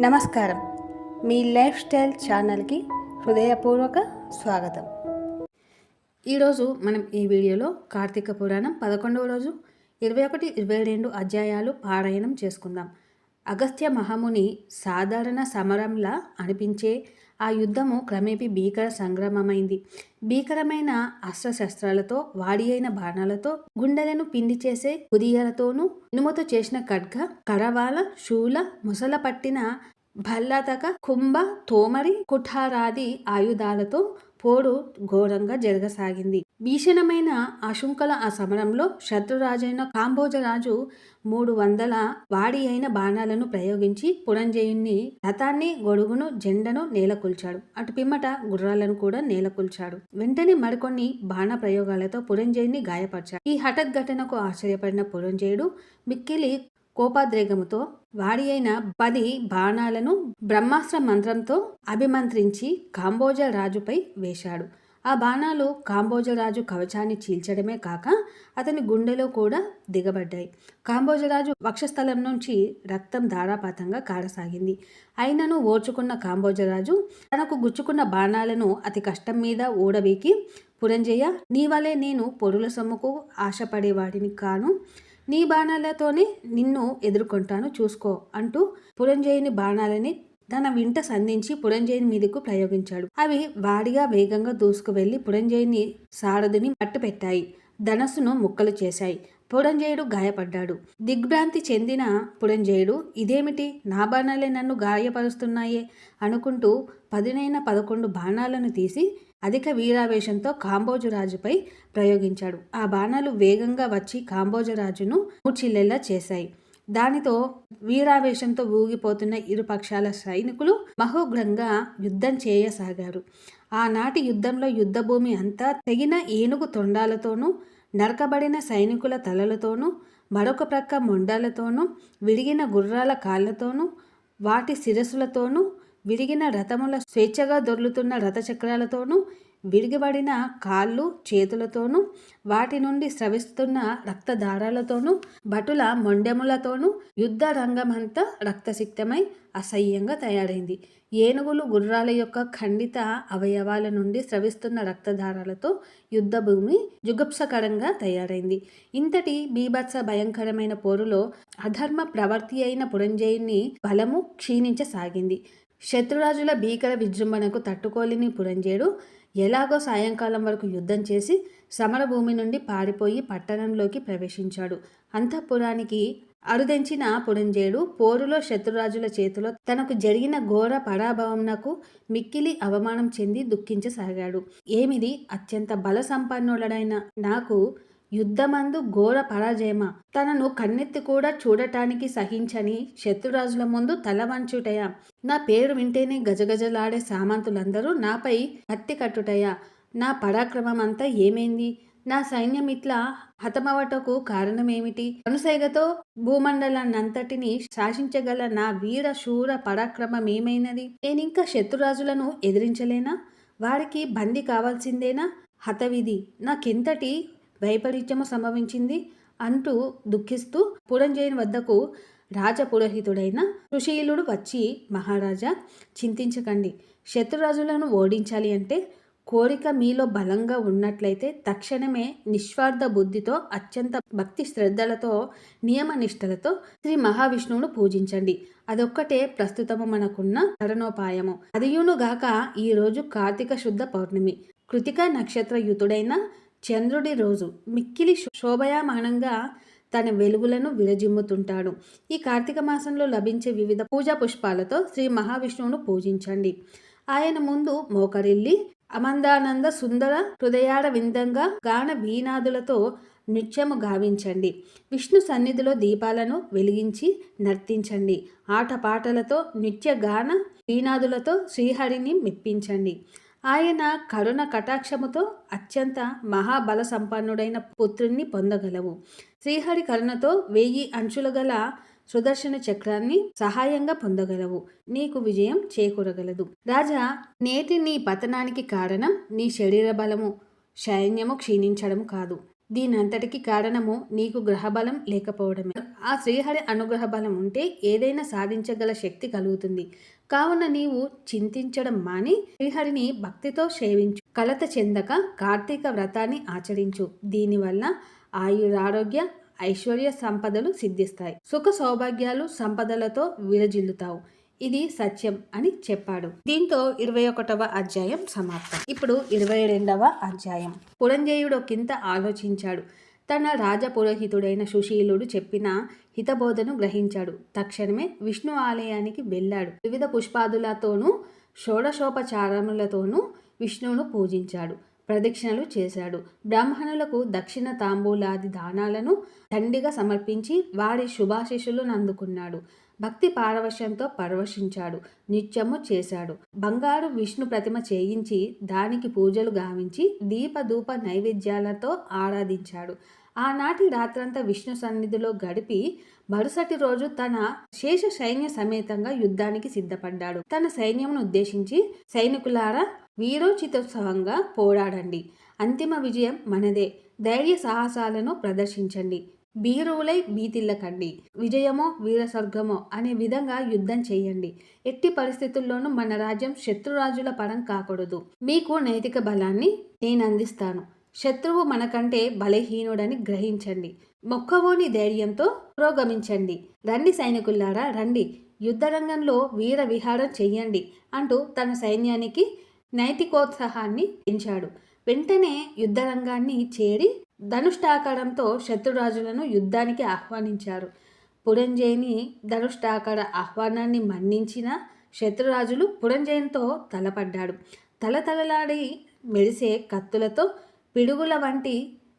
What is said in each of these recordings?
నమస్కారం. మీ life style ఛానల్కి హృదయపూర్వక స్వాగతం. ఈరోజు మనం ఈ వీడియోలో కార్తీక పురాణం పదకొండవ రోజు ఇరవై ఒకటి ఇరవై రెండు అధ్యాయాలు పారాయణం చేసుకుందాం. అగస్త్య మహాముని సాధారణ సమరంలా అనిపించే ఆ యుద్ధము క్రమేపీ భీకర సంగ్రామమైంది. భీకరమైన అస్త్రశస్త్రాలతో వాడి అయిన బాణాలతో గుండెలను పిండి చేసే కుదియలతోనూ ఇనుముతో చేసిన ఖడ్గ కరవాల శూల ముసల పట్టిన భల్లతక కుంభ తోమరి కుఠారాది ఆయుధాలతో పోరు ఘోరంగా జరగసాగింది. భీషణమైన అశుంకల ఆ సమరంలో శత్రురాజైన కాంబోజరాజు మూడు వందల వాడి అయిన బాణాలను ప్రయోగించి పురంజయుణ్ణి రథాన్ని గొడుగును జెండను నేలకొల్చాడు. అటు పిమ్మట గుర్రాలను కూడా నేలకొల్చాడు. వెంటనే మరికొన్ని బాణ ప్రయోగాలతో పురంజయుని గాయపరిచాడు. ఈ హఠత్ ఘటనకు ఆశ్చర్యపడిన పురంజయుడు మిక్కిలి కోపాద్రేగముతో వాడి అయిన పది బాణాలను బ్రహ్మాస్త్ర మంత్రంతో అభిమంత్రించి కాంబోజ రాజుపై వేశాడు. ఆ బాణాలు కాంబోజరాజు కవచాన్ని చీల్చడమే కాక అతని గుండెలో కూడా దిగబడ్డాయి. కాంబోజరాజు వక్షస్థలం నుంచి రక్తం ధారాపాతంగా కారసాగింది. అయినను ఓర్చుకున్న కాంబోజరాజు తనకు గుచ్చుకున్న బాణాలను అతి కష్టం మీద ఊడబీకి పురంజయ్య నీ వలే నేను పొరుల సొమ్ముకు ఆశపడేవాడిని కాను. నీ బాణాలతోనే నిన్ను ఎదుర్కొంటాను చూసుకో అంటూ పురంజయుని బాణాలని తన వింట సంధించి పురంజయుని మీదకు ప్రయోగించాడు. అవి వాడిగా వేగంగా దూసుకువెళ్ళి పురంజయుని సారథిని పట్టుపెట్టాయి. ధనస్సును ముక్కలు చేశాయి. పురంజయుడు గాయపడ్డాడు. దిగ్భ్రాంతి చెందిన పురంజయుడు ఇదేమిటి? నా బాణాలే నన్ను గాయపరుస్తున్నాయే అనుకుంటూ పదినైన పదకొండు బాణాలను తీసి అధిక వీరావేశంతో కాంబోజరాజుపై ప్రయోగించాడు. ఆ బాణాలు వేగంగా వచ్చి కాంబోజరాజును మూర్చిల్లెల్లా చేశాయి. దానితో వీరావేశంతో ఊగిపోతున్న ఇరు పక్షాల సైనికులు మహోగ్రంగా యుద్ధం చేయసాగారు. ఆనాటి యుద్ధంలో యుద్ధభూమి అంతా తెగిన ఏనుగు తొండాలతోనూ నరకబడిన సైనికుల తలలతోనూ మరొక ప్రక్క మొండాలతోనూ విరిగిన గుర్రాల కాళ్ళతోనూ వాటి శిరస్సులతోనూ విరిగిన రథముల స్వేచ్ఛగా దొర్లుతున్న రథచక్రాలతోనూ విరిగిబడిన కాళ్ళు చేతులతోనూ వాటి నుండి స్రవిస్తున్న రక్తధారాలతోనూ భటుల మొండెములతోనూ యుద్ధ రంగమంతా రక్తసిక్తమై అసహ్యంగా తయారైంది. ఏనుగులు గుర్రాల యొక్క ఖండిత అవయవాల నుండి స్రవిస్తున్న రక్తధారాలతో యుద్ధభూమి జుగుప్సకరంగా తయారైంది. ఇంతటి బీభత్స భయంకరమైన పోరులో అధర్మ ప్రవర్తి అయిన పురంజయుని బలము క్షీణించసాగింది. శత్రురాజుల భీకర విజృంభణకు తట్టుకోలేని పురంజేడు ఎలాగో సాయంకాలం వరకు యుద్ధం చేసి సమరభూమి నుండి పారిపోయి పట్టణంలోకి ప్రవేశించాడు. అంతఃపురానికి అరుదెంచిన పురంజేయుడు పోరులో శత్రురాజుల చేతిలో తనకు జరిగిన ఘోర పరాభవంనకు మిక్కిలి అవమానం చెంది దుఃఖించసాగాడు. ఏమిది? అత్యంత బల సంపన్నుడైన నాకు యుద్ధమందు ఘోర పరాజయమ? తనను కన్నెత్తి కూడా చూడటానికి సహించని శత్రురాజుల ముందు తల వంచుటయా? నా పేరు వింటేనే గజగజలాడే సామంతులందరూ నాపై కత్తి కట్టుటయా? నా పరాక్రమం అంతా ఏమైంది? నా సైన్యం ఇట్లా హతమవటకు కారణమేమిటి? అనుసైగతో భూమండలాన్నంతటిని శాసించగల నా వీర శూర పరాక్రమం ఏమైనది నేనింకా శత్రురాజులను ఎదిరించలేనా? వారికి బందీ కావాల్సిందేనా? హతవిధి. నాకెంతటి వైపరీత్యము సంభవించింది అంటూ దుఃఖిస్తూ పురంజయుని వద్దకు రాజపురోహితుడైన సుశీలుడు వచ్చి మహారాజా చింతించకండి. శత్రురాజులను ఓడించాలి అంటే కోరిక మీలో బలంగా ఉన్నట్లయితే తక్షణమే నిస్వార్థ బుద్ధితో అత్యంత భక్తి శ్రద్ధలతో నియమనిష్టలతో శ్రీ మహావిష్ణువును పూజించండి. అదొక్కటే ప్రస్తుతము మనకున్న తరణోపాయము అదియునుగాక ఈరోజు కార్తీక శుద్ధ పౌర్ణమి. కృతిక నక్షత్ర యుతుడైన చంద్రుడి రోజు మిక్కిలి శోభయామానంగా తన వెలుగులను విరజిమ్ముతుంటాడు. ఈ కార్తీక మాసంలో లభించే వివిధ పూజా పుష్పాలతో శ్రీ మహావిష్ణువును పూజించండి. ఆయన ముందు మోకరిల్లి అమందానంద సుందర హృదయార విందంగా గాన వీనాదులతో నృత్యము గావించండి. విష్ణు సన్నిధిలో దీపాలను వెలిగించి నర్తించండి. ఆటపాటలతో నృత్య గాన వీనాదులతో శ్రీహరిని మెప్పించండి. ఆయన కరుణ కటాక్షముతో అత్యంత మహాబల సంపన్నుడైన పుత్రుణ్ణి పొందగలవు. శ్రీహరి కరుణతో వెయ్యి అంచుల గల సుదర్శన చక్రాన్ని సహాయంగా పొందగలవు. నీకు విజయం చేకూరగలదు. రాజా నేటి నీ పతనానికి కారణం నీ శరీర బలము. సైన్యము క్షీణించడం కాదు. దీనంతటికి కారణము నీకు గ్రహబలం లేకపోవడమే. ఆ శ్రీహరి అనుగ్రహ బలం ఉంటే ఏదైనా సాధించగల శక్తి కలుగుతుంది. కావున నీవు చింతించడం మాని శ్రీహరిని భక్తితో సేవించు. కలత చెందక కార్తీక వ్రతాన్ని ఆచరించు. దీనివల్ల ఆయురారోగ్య ఐశ్వర్య సంపదలు సిద్ధిస్తాయి. సుఖ సౌభాగ్యాలు సంపదలతో విరజిల్లుతావు. ఇది సత్యం అని చెప్పాడు. దీంతో ఇరవై ఒకటవ అధ్యాయం సమాప్తం. ఇప్పుడు ఇరవై రెండవ అధ్యాయం. పురంజయుడు కింద ఆలోచించాడు. తన రాజపురోహితుడైన సుశీలుడు చెప్పిన హితబోధను గ్రహించాడు. తక్షణమే విష్ణు ఆలయానికి వెళ్ళాడు. వివిధ పుష్పాదులతోనూ షోడశోపచారములతోనూ విష్ణువును పూజించాడు. ప్రదక్షిణలు చేశాడు. బ్రాహ్మణులకు దక్షిణ తాంబూలాది దానాలను దండిగా సమర్పించి వారి శుభాశిషులను అందుకున్నాడు భక్తి పారవశ్యంతో పరవశించాడు. నిత్యము చేశాడు. బంగారు విష్ణు ప్రతిమ చేయించి దానికి పూజలు గావించి దీప ధూప నైవేద్యాలతో ఆరాధించాడు. ఆనాటి రాత్రంతా విష్ణు సన్నిధిలో గడిపి మరుసటి రోజు తన శేష సైన్య సమేతంగా యుద్ధానికి సిద్ధపడ్డాడు. తన సైన్యమును ఉద్దేశించి సైనికులారా వీరోచితోత్సవంగా పోరాడండి. అంతిమ విజయం మనదే. ధైర్య సాహసాలను ప్రదర్శించండి. బీరువులై బీతిల్లకండి విజయమో వీరస్వర్గమో అనే విధంగా యుద్ధం చేయండి. ఎట్టి పరిస్థితుల్లోనూ మన రాజ్యం శత్రురాజుల పరం కాకూడదు. మీకు నైతిక బలాన్ని నేను అందిస్తాను శత్రువు మనకంటే బలహీనుడని గ్రహించండి. మొక్కవోని ధైర్యంతో పురోగమించండి. రండి సైనికుల్లారా రండి. యుద్ధరంగంలో వీర విహారం చెయ్యండి అంటూ తన సైన్యానికి నైతికోత్సాహాన్ని పెంచాడు వెంటనే యుద్ధరంగాన్ని చేరి ధనుష్టాకారంతో శత్రురాజులను యుద్ధానికి ఆహ్వానించారు. పురంజయిని ధనుష్టాకార ఆహ్వానాన్ని మన్నించిన శత్రురాజులు పురంజయంతో తలపడ్డాడు. తలతలలాడి మెరిసే కత్తులతో పిడుగుల వంటి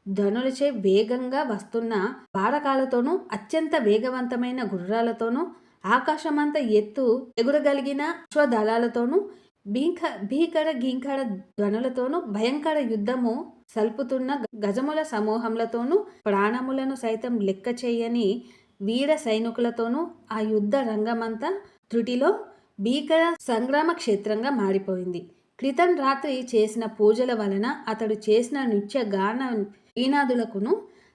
ధనులచే వేగంగా వస్తున్న బారకాలతోనూ అత్యంత వేగవంతమైన గుర్రాలతోనూ ఆకాశమంత ఎత్తు ఎగురగలిగిన అశ్వదళాలతోనూ భీంక భీకర గీంకర ధ్వనులతోనూ భయంకర యుద్ధము సల్పుతున్న గజముల సమూహములతోనూ ప్రాణములను సైతం లెక్క చేయని వీర సైనికులతోనూ ఆ యుద్ధ రంగమంతా త్రుటిలో భీకర సంగ్రామ క్షేత్రంగా మారిపోయింది. క్రితం రాత్రి చేసిన పూజల వలన అతడు చేసిన నృత్య గాన ఈనాదులకును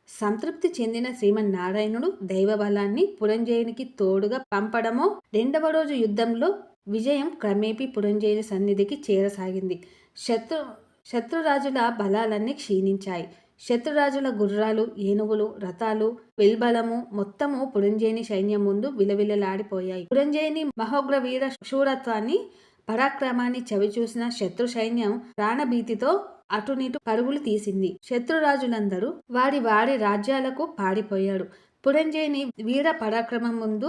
సంతృప్తి చెందిన శ్రీమన్నారాయణుడు దైవబలాన్ని పురంజయునికి తోడుగా పంపడమో రెండవ రోజు యుద్ధంలో విజయం క్రమేపీ పురంజయుని సన్నిధికి చేరసాగింది. శత్రు శత్రురాజుల బలాలన్నీ క్షీణించాయి. శత్రురాజుల గుర్రాలు ఏనుగులు రథాలు వెల్బలము మొత్తము పురంజేని సైన్యం ముందు విలవిలలాడిపోయాయి. పురంజేని మహోగ్ర వీర శూరత్వాన్ని పరాక్రమాన్ని చవిచూసిన శత్రు సైన్యం ప్రాణభీతితో అటునిటు పరుగులు తీసింది. శత్రురాజులందరూ వారి వారి రాజ్యాలకు పాడిపోయాడు పురంజయిని వీర పరాక్రమం ముందు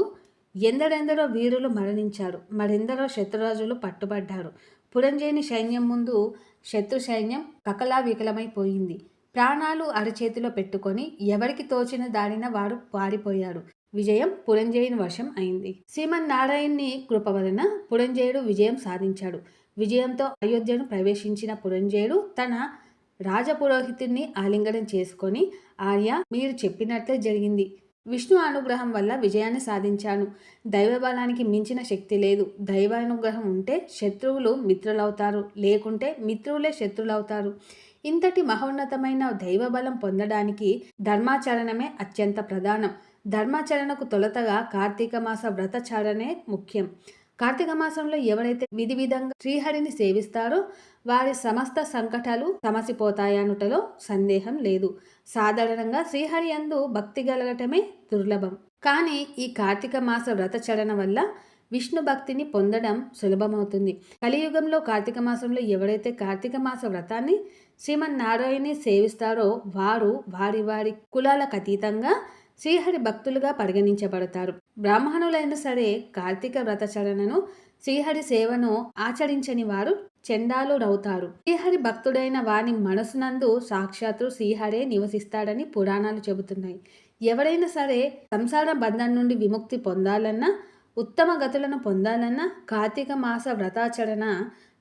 ఎందరెందరో వీరులు మరణించారు. మరెందరో శత్రురాజులు పట్టుబడ్డారు. పురంజయిని సైన్యం ముందు శత్రు సైన్యం కకలా వికలమైపోయింది ప్రాణాలు అరచేతిలో పెట్టుకొని ఎవరికి తోచిన దారిన వారు పారిపోయారు. విజయం పురంజయుని వర్షం అయింది. శ్రీమన్నారాయణ్ణి కృప వలన పురంజయుడు విజయం సాధించాడు. విజయంతో అయోధ్యను ప్రవేశించిన పురంజయుడు తన రాజపురోహితుడిని ఆలింగనం చేసుకొని ఆర్య మీరు చెప్పినట్లే జరిగింది. విష్ణు అనుగ్రహం వల్ల విజయాన్ని సాధించాను. దైవబలానికి మించిన శక్తి లేదు. దైవానుగ్రహం ఉంటే శత్రువులు మిత్రులవుతారు. లేకుంటే మిత్రులే శత్రులవుతారు. ఇంతటి మహోన్నతమైన దైవబలం పొందడానికి ధర్మాచరణమే అత్యంత ప్రధానం. ధర్మాచరణకు తొలతగా కార్తీక మాస వ్రతచారణే ముఖ్యం. కార్తీక మాసంలో ఎవరైతే విధి విధంగా శ్రీహరిని సేవిస్తారో వారి సమస్త సంకటాలు సమసిపోతాయనుటలో సందేహం లేదు. సాధారణంగా శ్రీహరి అందు భక్తి కలగటమే దుర్లభం. కానీ ఈ కార్తీక మాస వ్రతచరణ వల్ల విష్ణు భక్తిని పొందడం సులభమవుతుంది. కలియుగంలో కార్తీక మాసంలో ఎవరైతే కార్తీక మాస వ్రతాన్ని శ్రీమన్నారాయణని సేవిస్తారో వారు వారి వారి కులాలకు అతీతంగా శ్రీహరి భక్తులుగా పరిగణించబడతారు. బ్రాహ్మణులైన సరే కార్తీక వ్రతచరణను శ్రీహరి సేవను ఆచరించని వారు చెండాలుడవుతారు శ్రీహరి భక్తుడైన వాని మనసునందు సాక్షాత్తు శ్రీహరే నివసిస్తాడని పురాణాలు చెబుతున్నాయి. ఎవరైనా సరే సంసార బంధం నుండి విముక్తి పొందాలన్నా ఉత్తమ గతులను పొందాలన్నా కార్తీక మాస వ్రతాచరణ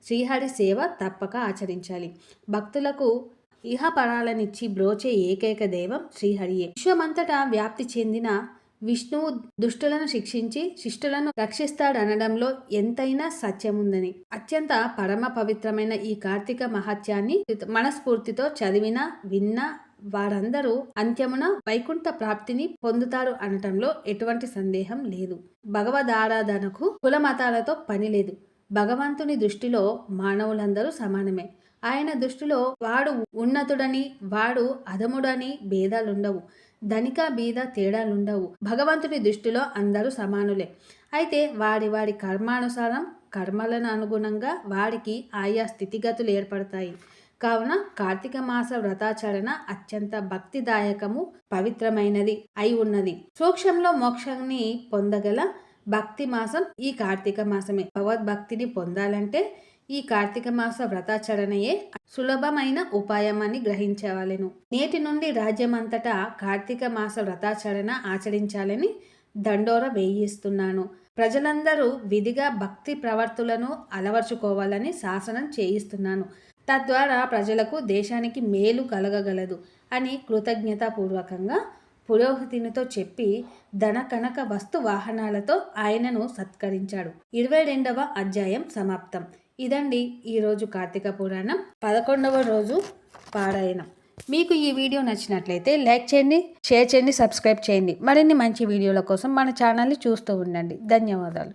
శ్రీహరి సేవ తప్పక ఆచరించాలి. భక్తులకు ఇహపరాలనిచ్చి బ్రోచే ఏకైక దైవం శ్రీహరియే. విశ్వమంతటా వ్యాప్తి చెందిన విష్ణువు దుష్టులను శిక్షించి శిష్టులను రక్షిస్తాడనడంలో ఎంతైనా సత్యముందని. అత్యంత పరమ పవిత్రమైన ఈ కార్తీక మహత్యాన్ని మనస్ఫూర్తితో చదివిన విన్న వారందరూ అంత్యమున వైకుంఠ ప్రాప్తిని పొందుతారు అనటంలో ఎటువంటి సందేహం లేదు. భగవద్ ఆరాధనకు కుల మతాలతో పని లేదు. భగవంతుని దృష్టిలో మానవులందరూ సమానమే. ఆయన దృష్టిలో వాడు ఉన్నతుడని వాడు అధముడని భేదాలుండవు. ధనిక బీద తేడాలుండవు. భగవంతుని దృష్టిలో అందరూ సమానులే. అయితే వాడి వాడి కర్మానుసారం కర్మలను అనుగుణంగా వాడికి ఆయా స్థితిగతులు ఏర్పడతాయి. కావున కార్తీక మాస వ్రతాచరణ అత్యంత భక్తిదాయకము పవిత్రమైనది అయి ఉన్నది. సూక్ష్మంలో మోక్షాన్ని పొందగల భక్తి మాసం ఈ కార్తీక మాసమే. భగవద్భక్తిని పొందాలంటే ఈ కార్తీక మాస వ్రతాచరణయే సులభమైన ఉపాయమని గ్రహించవలెను. నేటి నుండి రాజ్యమంతటా కార్తీక మాస వ్రతాచరణ ఆచరించాలని దండోర వేయిస్తున్నాను. ప్రజలందరూ విధిగా భక్తి ప్రవర్తులను అలవర్చుకోవాలని శాసనం చేయిస్తున్నాను. తద్వారా ప్రజలకు దేశానికి మేలు కలగగలదు అని కృతజ్ఞతాపూర్వకంగా పురోహితునితో చెప్పి ధన కనక వస్తు వాహనాలతో ఆయనను సత్కరించాడు. ఇరవై రెండవ అధ్యాయం సమాప్తం. ఇదండి ఈరోజు కార్తీక పురాణం పదకొండవ రోజు పారాయణం. మీకు ఈ వీడియో నచ్చినట్లయితే లైక్ చేయండి షేర్ చేయండి సబ్స్క్రైబ్ చేయండి. మరిన్ని మంచి వీడియోల కోసం మన ఛానల్ని చూస్తూ ఉండండి. ధన్యవాదాలు.